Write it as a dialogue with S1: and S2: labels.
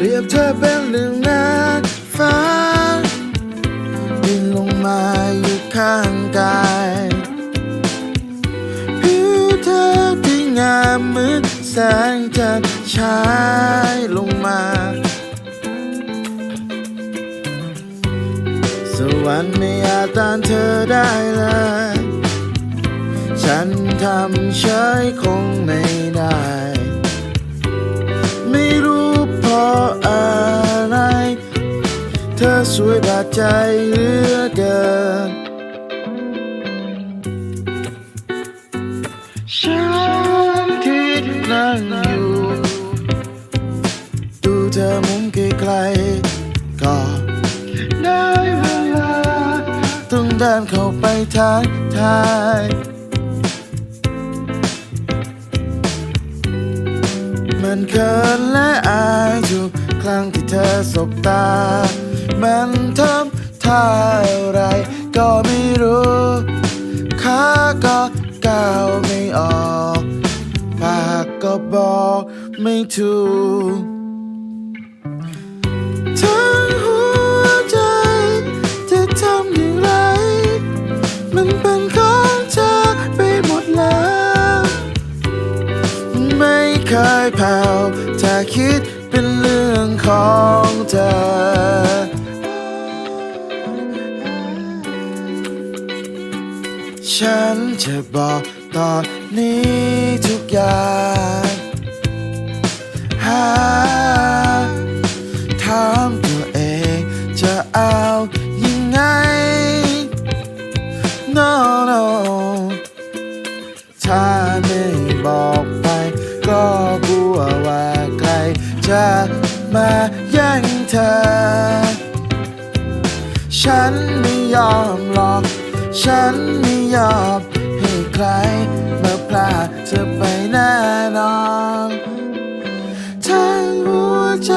S1: เรียบเธอเป็นเรื่องนางฟ้าบินลงมาอยู่ข้างกายผิวเธอที่งามเหมือนแสงจันทร์ฉายลงมา สวรรค์ไม่อาจต้านเธอได้เลย ฉันทำเฉยคงไม่ได้ สวยบาดใจเหลือเกินฉันที่นั่งอยู่ดูเธอมุมไกลๆก็ได้เวลาต้องเดินเข้าไปทักทายมันเขินและอายทุกครั้งที่เธอสบตา มันทำท่าอะไรก็ไม่รู้ขาก็ก้าวไม่ออกปากก็บอกไม่ถูกทั้งหัวใจจะทำอย่างไร มันเป็นของเธอไปหมดแล้ว ไม่เคยแผ่วถ้าคิดเป็นเรื่องของเธอ ฉันจะบอกตอนนี้ทุกอย่างหาถามตัวเองจะเอายังไง no no ถ้าไม่บอกไปก็กลัวว่าใครจะมาแย่งเธอ ฉันไม่ยอมหรอก ฉัน ยอมให้ใครมาพลาดเธอไปแน่นอนทั้งหัวใจ